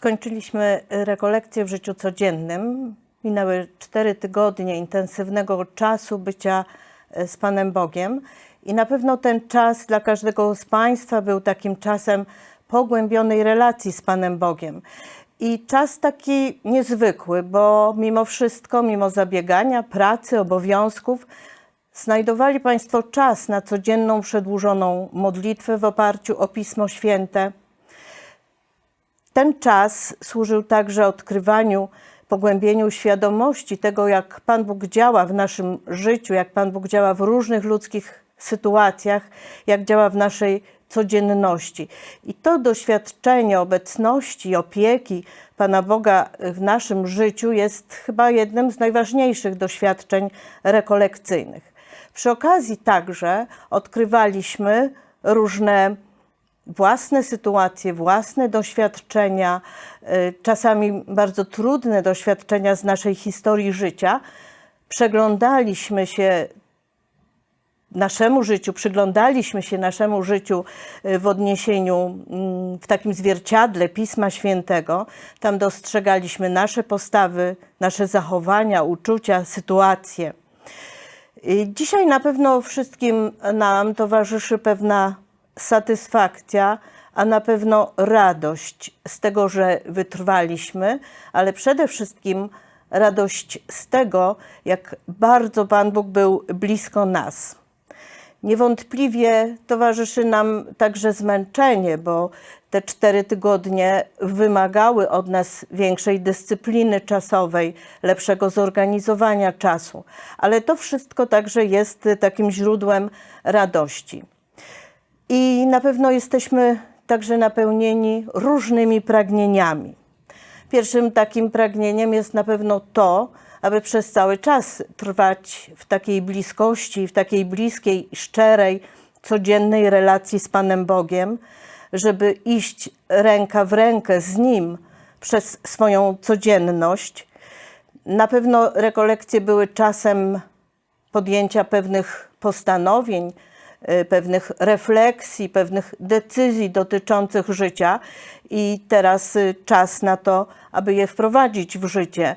Skończyliśmy rekolekcję w życiu codziennym. Minęły cztery tygodnie intensywnego czasu bycia e, z Panem Bogiem. I na pewno ten czas dla każdego z Państwa był takim czasem pogłębionej relacji z Panem Bogiem. I czas taki niezwykły, bo mimo wszystko, mimo zabiegania, pracy, obowiązków, znajdowali Państwo czas na codzienną przedłużoną modlitwę w oparciu o Pismo Święte. Ten czas służył także odkrywaniu, pogłębieniu świadomości tego, jak Pan Bóg działa w naszym życiu, jak Pan Bóg działa w różnych ludzkich sytuacjach, jak działa w naszej codzienności. I to doświadczenie obecności, opieki Pana Boga w naszym życiu jest chyba jednym z najważniejszych doświadczeń rekolekcyjnych. Przy okazji także odkrywaliśmy różne własne sytuacje, własne doświadczenia, y, czasami bardzo trudne doświadczenia z naszej historii życia. Przeglądaliśmy się naszemu życiu, przyglądaliśmy się naszemu życiu y, w odniesieniu, mm, w takim zwierciadle Pisma Świętego. Tam dostrzegaliśmy nasze postawy, nasze zachowania, uczucia, sytuacje. Y, Dzisiaj na pewno wszystkim nam towarzyszy pewna satysfakcja, a na pewno radość z tego, że wytrwaliśmy, ale przede wszystkim radość z tego, jak bardzo Pan Bóg był blisko nas. Niewątpliwie towarzyszy nam także zmęczenie, bo te cztery tygodnie wymagały od nas większej dyscypliny czasowej, lepszego zorganizowania czasu, ale to wszystko także jest takim źródłem radości. I na pewno jesteśmy także napełnieni różnymi pragnieniami. Pierwszym takim pragnieniem jest na pewno to, aby przez cały czas trwać w takiej bliskości, w takiej bliskiej, szczerej, codziennej relacji z Panem Bogiem, żeby iść ręka w rękę z Nim przez swoją codzienność. Na pewno rekolekcje były czasem podjęcia pewnych postanowień, pewnych refleksji, pewnych decyzji dotyczących życia i teraz y, czas na to, aby je wprowadzić w życie.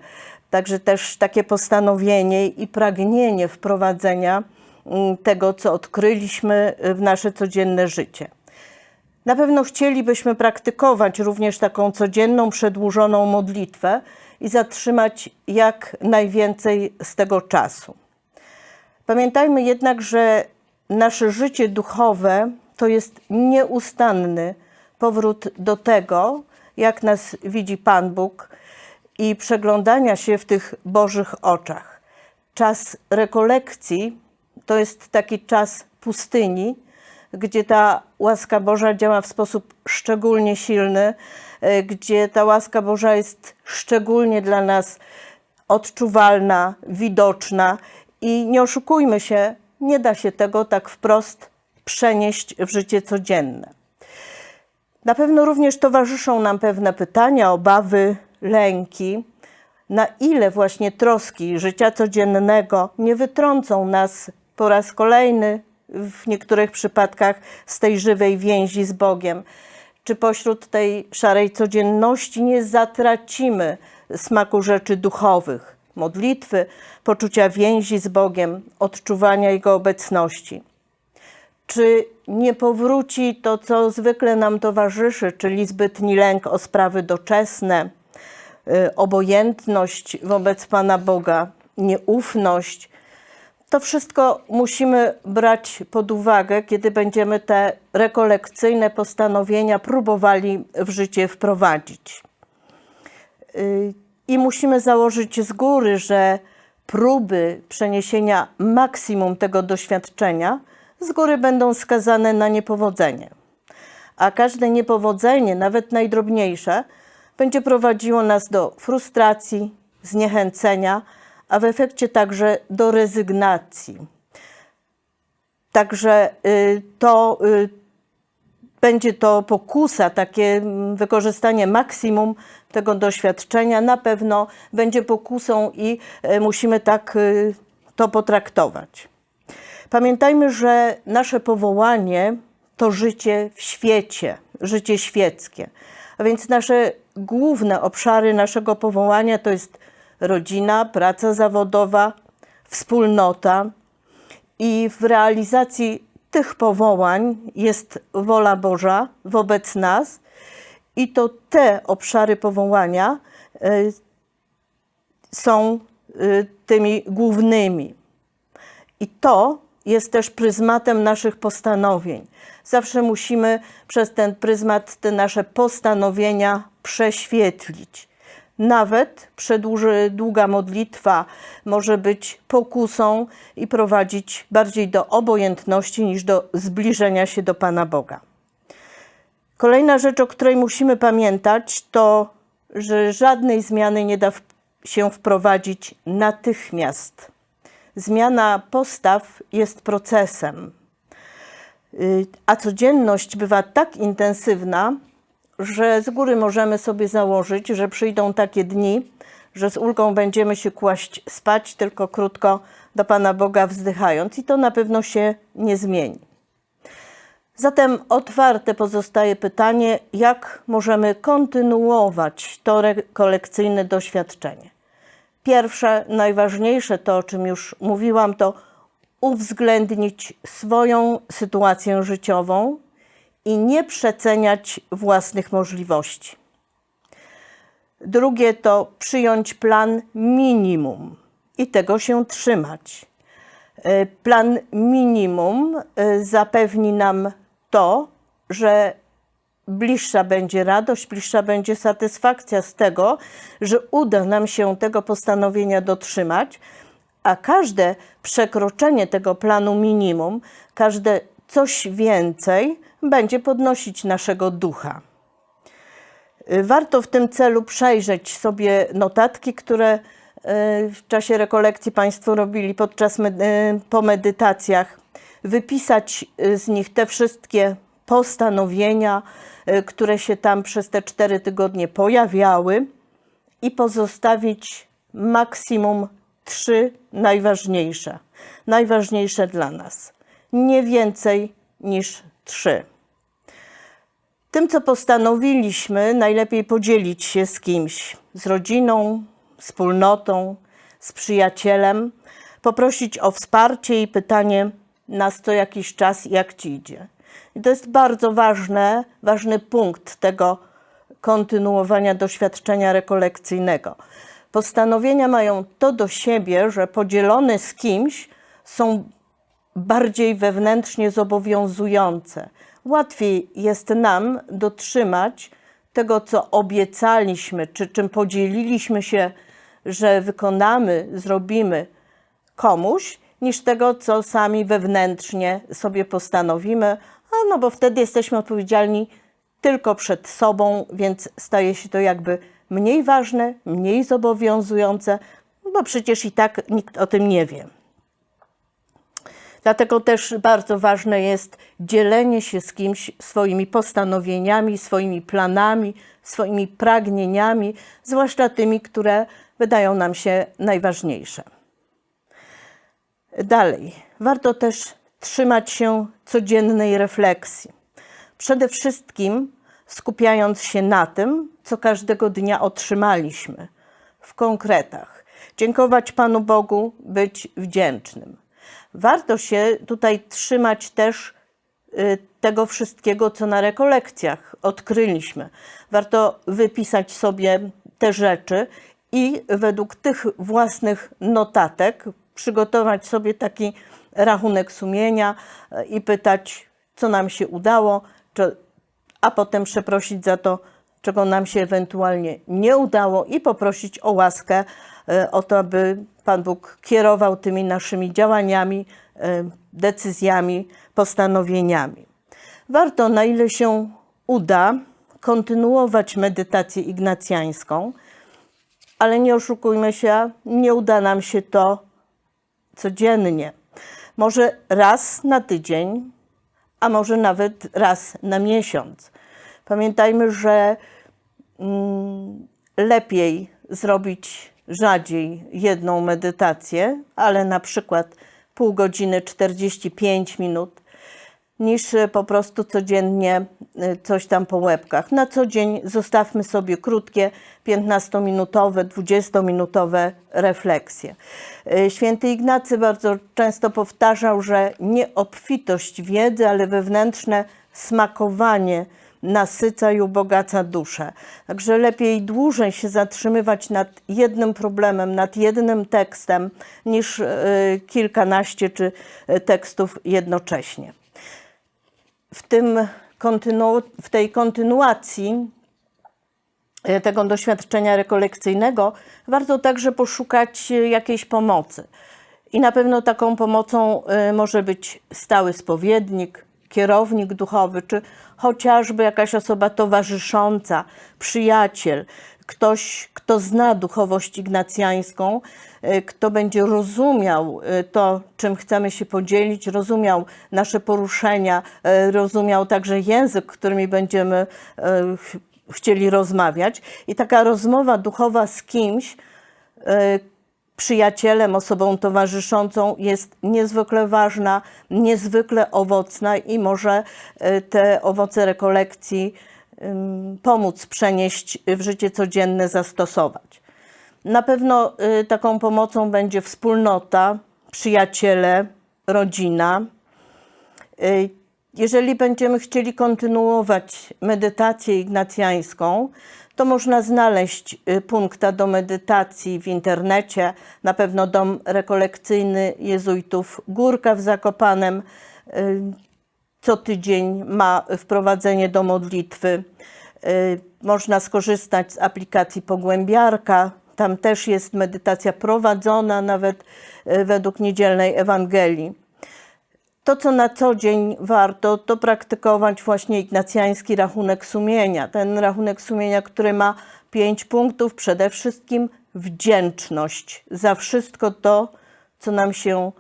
Także też takie postanowienie i pragnienie wprowadzenia mm, tego, co odkryliśmy w nasze codzienne życie. Na pewno chcielibyśmy praktykować również taką codzienną, przedłużoną modlitwę i zatrzymać jak najwięcej z tego czasu. Pamiętajmy jednak, że nasze życie duchowe to jest nieustanny powrót do tego, jak nas widzi Pan Bóg i przeglądania się w tych Bożych oczach. Czas rekolekcji to jest taki czas pustyni, gdzie ta łaska Boża działa w sposób szczególnie silny, e, gdzie ta łaska Boża jest szczególnie dla nas odczuwalna, widoczna i nie oszukujmy się, nie da się tego tak wprost przenieść w życie codzienne. Na pewno również towarzyszą nam pewne pytania, obawy, lęki, na ile właśnie troski życia codziennego nie wytrącą nas po raz kolejny w niektórych przypadkach z tej żywej więzi z Bogiem. Czy pośród tej szarej codzienności nie zatracimy smaku rzeczy duchowych, modlitwy, poczucia więzi z Bogiem, odczuwania Jego obecności? Czy nie powróci to, co zwykle nam towarzyszy, czyli zbytni lęk o sprawy doczesne, y, obojętność wobec Pana Boga, nieufność? To wszystko musimy brać pod uwagę, kiedy będziemy te rekolekcyjne postanowienia próbowali w życie wprowadzić. I musimy założyć z góry, że próby przeniesienia maksimum tego doświadczenia z góry będą skazane na niepowodzenie. A każde niepowodzenie, nawet najdrobniejsze, będzie prowadziło nas do frustracji, zniechęcenia, a w efekcie także do rezygnacji. Także y, to y, będzie to pokusa, takie mm, wykorzystanie maksimum tego doświadczenia na pewno będzie pokusą i y, musimy tak to potraktować. Pamiętajmy, że nasze powołanie to życie w świecie, życie świeckie. A więc nasze główne obszary naszego powołania to jest rodzina, praca zawodowa, wspólnota i w realizacji tych powołań jest wola Boża wobec nas i to te obszary powołania y, są y, tymi głównymi. I to jest też pryzmatem naszych postanowień. Zawsze musimy przez ten pryzmat te nasze postanowienia prześwietlić. Nawet przedłuży długa modlitwa może być pokusą i prowadzić bardziej do obojętności niż do zbliżenia się do Pana Boga. Kolejna rzecz, o której musimy pamiętać, to, że żadnej zmiany nie da się wprowadzić natychmiast. Zmiana postaw jest procesem, Y, a codzienność bywa tak intensywna, że z góry możemy sobie założyć, że przyjdą takie dni, że z ulgą będziemy się kłaść spać, tylko krótko do Pana Boga wzdychając, i to na pewno się nie zmieni. Zatem otwarte pozostaje pytanie, jak możemy kontynuować to rekolekcyjne doświadczenie. Pierwsze, najważniejsze, to o czym już mówiłam, to uwzględnić swoją sytuację życiową i nie przeceniać własnych możliwości. Drugie to przyjąć plan minimum i tego się trzymać. E, Plan minimum e, zapewni nam to, że bliższa będzie radość, bliższa będzie satysfakcja z tego, że uda nam się tego postanowienia dotrzymać, a każde przekroczenie tego planu minimum, każde coś więcej będzie podnosić naszego ducha. Y, Warto w tym celu przejrzeć sobie notatki, które y, w czasie rekolekcji Państwo robili podczas y, po medytacjach, wypisać z nich te wszystkie postanowienia, które się tam przez te cztery tygodnie pojawiały i pozostawić maksimum trzy najważniejsze, najważniejsze dla nas. Nie więcej niż trzy. Tym, co postanowiliśmy, najlepiej podzielić się z kimś, z rodziną, wspólnotą, z przyjacielem, poprosić o wsparcie i pytanie nas co jakiś czas, jak ci idzie. I to jest bardzo ważne, ważny punkt tego kontynuowania doświadczenia rekolekcyjnego. Postanowienia mają to do siebie, że podzielone z kimś są bardziej wewnętrznie zobowiązujące. Łatwiej jest nam dotrzymać tego, co obiecaliśmy, czy czym podzieliliśmy się, że wykonamy, zrobimy komuś, niż tego, co sami wewnętrznie sobie postanowimy, a no bo wtedy jesteśmy odpowiedzialni tylko przed sobą, więc staje się to jakby mniej ważne, mniej zobowiązujące, bo przecież i tak nikt o tym nie wie. Dlatego też bardzo ważne jest dzielenie się z kimś swoimi postanowieniami, swoimi planami, swoimi pragnieniami, zwłaszcza tymi, które wydają nam się najważniejsze. Dalej, warto też trzymać się codziennej refleksji. Przede wszystkim skupiając się na tym, co każdego dnia otrzymaliśmy, w konkretach. Dziękować Panu Bogu, być wdzięcznym. Warto się tutaj trzymać też y, tego wszystkiego, co na rekolekcjach odkryliśmy. Warto wypisać sobie te rzeczy i według tych własnych notatek przygotować sobie taki rachunek sumienia y, i pytać, co nam się udało, czy, a potem przeprosić za to, czego nam się ewentualnie nie udało i poprosić o łaskę, e, o to, aby Pan Bóg kierował tymi naszymi działaniami, e, decyzjami, postanowieniami. Warto, na ile się uda, kontynuować medytację ignacjańską, ale nie oszukujmy się, nie uda nam się to codziennie. Może raz na tydzień, a może nawet raz na miesiąc. Pamiętajmy, że lepiej zrobić rzadziej jedną medytację, ale na przykład pół godziny, 45 minut, niż e, po prostu codziennie e, coś tam po łebkach. Na co dzień zostawmy sobie krótkie, 15-minutowe, 20-minutowe refleksje. E, Święty Ignacy bardzo często powtarzał, że nie obfitość wiedzy, ale wewnętrzne smakowanie nasyca i ubogaca duszę. Także lepiej dłużej się zatrzymywać nad jednym problemem, nad jednym tekstem, niż e, kilkanaście czy e, tekstów jednocześnie. W, tym w tej kontynuacji e, tego doświadczenia rekolekcyjnego warto także poszukać jakiejś pomocy. I na pewno taką pomocą może być stały spowiednik, kierownik duchowy, czy chociażby jakaś osoba towarzysząca, przyjaciel, ktoś, kto zna duchowość ignacjańską, e, kto będzie rozumiał e, to, czym chcemy się podzielić, rozumiał nasze poruszenia, e, rozumiał także język, którymi będziemy ch- chcieli rozmawiać. I taka rozmowa duchowa z kimś, przyjacielem, osobą towarzyszącą jest niezwykle ważna, niezwykle owocna i może e, te owoce rekolekcji pomóc przenieść w życie codzienne, zastosować. Na pewno y, taką pomocą będzie wspólnota, przyjaciele, rodzina. Y, Jeżeli będziemy chcieli kontynuować medytację ignacjańską, to można znaleźć y, punkta do medytacji w internecie. Na pewno dom rekolekcyjny jezuitów Górka w Zakopanem y, co tydzień ma wprowadzenie do modlitwy. Y, Można skorzystać z aplikacji Pogłębiarka. Tam też jest medytacja prowadzona nawet według niedzielnej Ewangelii. To, co na co dzień warto, to praktykować właśnie ignacjański rachunek sumienia. Ten rachunek sumienia, który ma pięć punktów, przede wszystkim wdzięczność za wszystko to, co nam się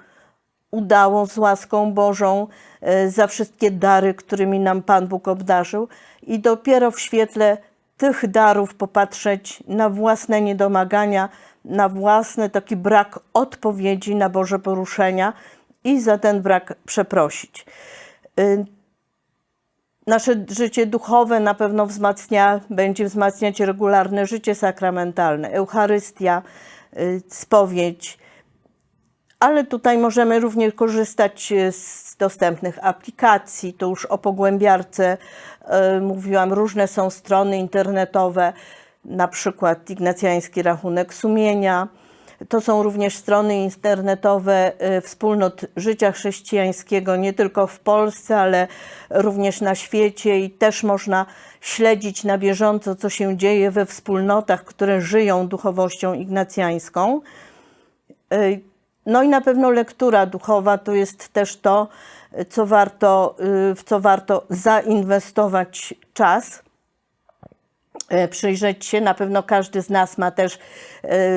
udało z łaską Bożą, e, za wszystkie dary, którymi nam Pan Bóg obdarzył, i dopiero w świetle tych darów popatrzeć na własne niedomagania, na własny taki brak odpowiedzi na Boże poruszenia i za ten brak przeprosić. Y, Nasze życie duchowe na pewno wzmacnia, będzie wzmacniać regularne życie sakramentalne, Eucharystia, y, spowiedź, ale tutaj możemy również korzystać e, z dostępnych aplikacji. To już o pogłębiarce mówiłam, różne są strony internetowe, na przykład Ignacjański Rachunek Sumienia. To są również strony internetowe e, wspólnot życia chrześcijańskiego, nie tylko w Polsce, ale również na świecie i też można śledzić na bieżąco, co się dzieje we wspólnotach, które żyją duchowością ignacjańską. Y, No i na pewno lektura duchowa to jest też to, co warto, y, w co warto zainwestować czas, y, przyjrzeć się. Na pewno każdy z nas ma też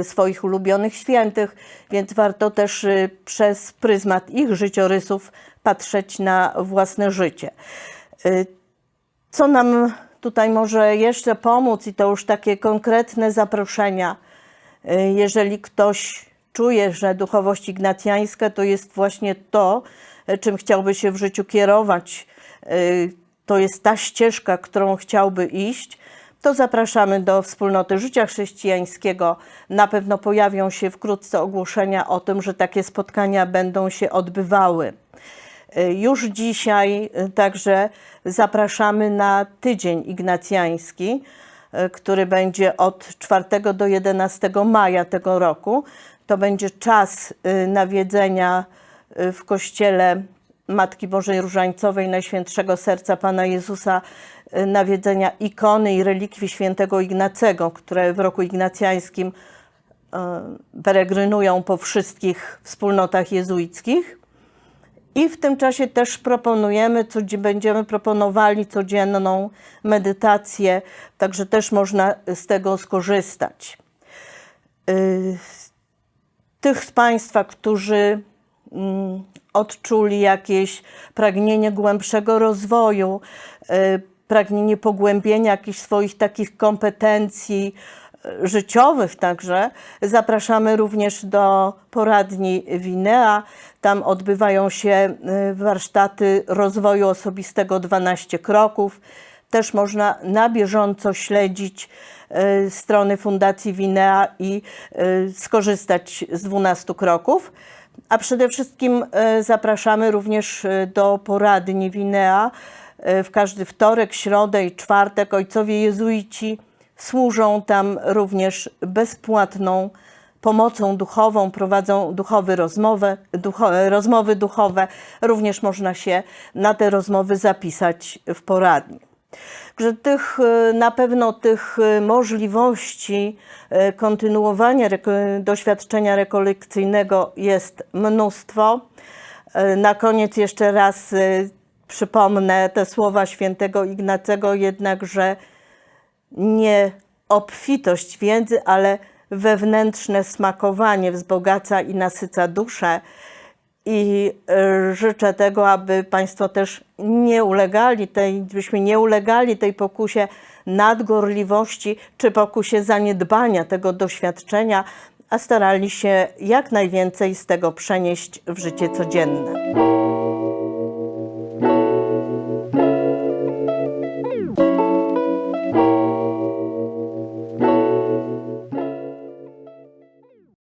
y, swoich ulubionych świętych, więc warto też y, przez pryzmat ich życiorysów patrzeć na własne życie. Co nam tutaj może jeszcze pomóc, i to już takie konkretne zaproszenia, jeżeli ktoś czuje, że duchowość ignacjańska to jest właśnie to, czym chciałby się w życiu kierować, to jest ta ścieżka, którą chciałby iść, to zapraszamy do wspólnoty życia chrześcijańskiego. Na pewno pojawią się wkrótce ogłoszenia o tym, że takie spotkania będą się odbywały. Y, Już dzisiaj y, także zapraszamy na tydzień ignacjański, y, który będzie od 4 do 11 maja tego roku. To będzie czas nawiedzenia w kościele Matki Bożej Różańcowej Najświętszego Serca Pana Jezusa, y, nawiedzenia ikony i relikwii świętego Ignacego, które w roku ignacjańskim y, peregrynują po wszystkich wspólnotach jezuickich. I w tym czasie też proponujemy, co będziemy proponowali codzienną medytację, także też można z tego skorzystać. Y, Tych z Państwa, którzy odczuli jakieś pragnienie głębszego rozwoju, y, pragnienie pogłębienia jakichś swoich takich kompetencji, y, życiowych także, zapraszamy również do poradni Winea. Tam odbywają się y, warsztaty rozwoju osobistego 12 kroków. Też można na bieżąco śledzić strony Fundacji Winea i skorzystać z 12 kroków. A przede wszystkim y, zapraszamy również y, do poradni Winea. Y, W każdy wtorek, środę i czwartek ojcowie jezuici służą tam również bezpłatną pomocą duchową, prowadzą duchowe rozmowy, ducho, rozmowy duchowe. Również można się na te rozmowy zapisać w poradni. Także tych, y, na pewno tych y, możliwości y, kontynuowania reko- doświadczenia rekolekcyjnego jest mnóstwo. Na koniec jeszcze raz przypomnę te słowa świętego Ignacego, jednakże nie obfitość wiedzy, ale wewnętrzne smakowanie wzbogaca i nasyca duszę. I e, życzę tego, aby Państwo też nie ulegali tej, byśmy nie ulegali tej pokusie nadgorliwości czy pokusie zaniedbania tego doświadczenia, a starali się jak najwięcej z tego przenieść w życie codzienne.